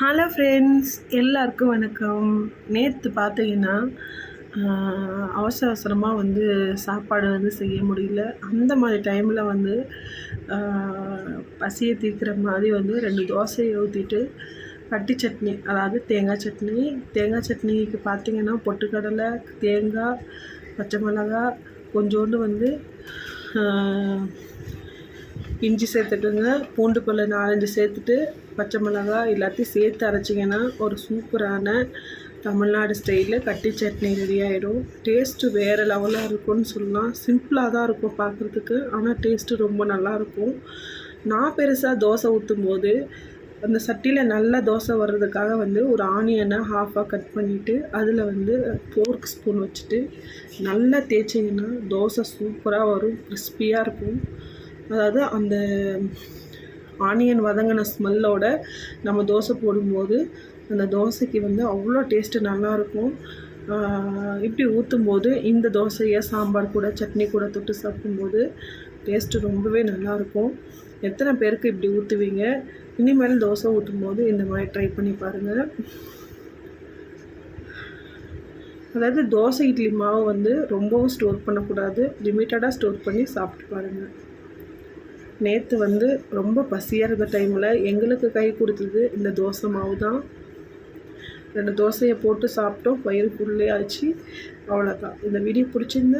Hello friends எல்லாருக்கும் வணக்கம். நேற்று பார்த்தீங்கன்னா அவசர அவசரமாக வந்து சாப்பாடு வந்து செய்ய முடியல. அந்த மாதிரி டைமில் வந்து பசியை தீர்க்குற மாதிரி வந்து ரெண்டு தோசையை ஊற்றிட்டு கட்டி சட்னி அதாவது தேங்காய் சட்னி. தேங்காய் சட்னிக்கு பார்த்தீங்கன்னா பொட்டுக்கடலை தேங்காய் பச்சை மிளகாய் கொஞ்சோண்டு வந்து இஞ்சி சேர்த்துட்டுங்க பூண்டு பல்லு நாலஞ்சு சேர்த்துட்டு பச்சை மிளகாய் எல்லாத்தையும் சேர்த்து அரைச்சிங்கன்னா ஒரு சூப்பரான தமிழ்நாடு ஸ்டைலில் கட்டி சட்னி ரெடி ஆகிடும் டேஸ்ட்டு வேறு லெவலாக இருக்கும்னு சொல்லலாம் சிம்பிளாக தான் இருக்கும் பார்க்குறதுக்கு ஆனால் டேஸ்ட்டு ரொம்ப நல்லாயிருக்கும் நான் பெருசாக தோசை ஊற்றும் போது அந்த சட்டியில் நல்லா தோசை வர்றதுக்காக வந்து ஒரு ஆனியனை ஹாஃபாக கட் பண்ணிவிட்டு அதில் வந்து ஃபோர்க் ஸ்பூன் வச்சுட்டு நல்லா தேய்ச்சிங்கன்னா தோசை சூப்பராக வரும் கிறிஸ்பியாக இருக்கும். அதாவது அந்த ஆனியன் வதங்கின ஸ்மெல்லோட நம்ம தோசை போடும்போது அந்த தோசைக்கு வந்து அவ்வளோ டேஸ்ட்டு நல்லாயிருக்கும். இப்படி ஊற்றும்போது இந்த தோசையை சாம்பார் கூட சட்னி கூட தொட்டு சாப்பிடும்போது டேஸ்ட்டு ரொம்பவே நல்லாயிருக்கும். எத்தனை பேருக்கு இப்படி ஊற்றுவீங்க இனிமேல் தோசை ஊற்றும்போது இந்த மாதிரி ட்ரை பண்ணி பாருங்கள் அதாவது தோசை இட்லி மாவு வந்து ரொம்பவும் ஸ்டோர் பண்ணக்கூடாது. லிமிட்டடாக ஸ்டோர் பண்ணி சாப்பிட்டு பாருங்கள் நேற்று வந்து ரொம்ப பசியாக இருந்த டைமில் எங்களுக்கு கை கொடுத்தது இந்த தோசை மாவு தான். ரெண்டு தோசையை போட்டு சாப்பிட்டோம். வயிறு ஃபுல்லே ஆச்சு. அவ்வளோதான் இந்த வீடியோ பிடிச்சிருந்தா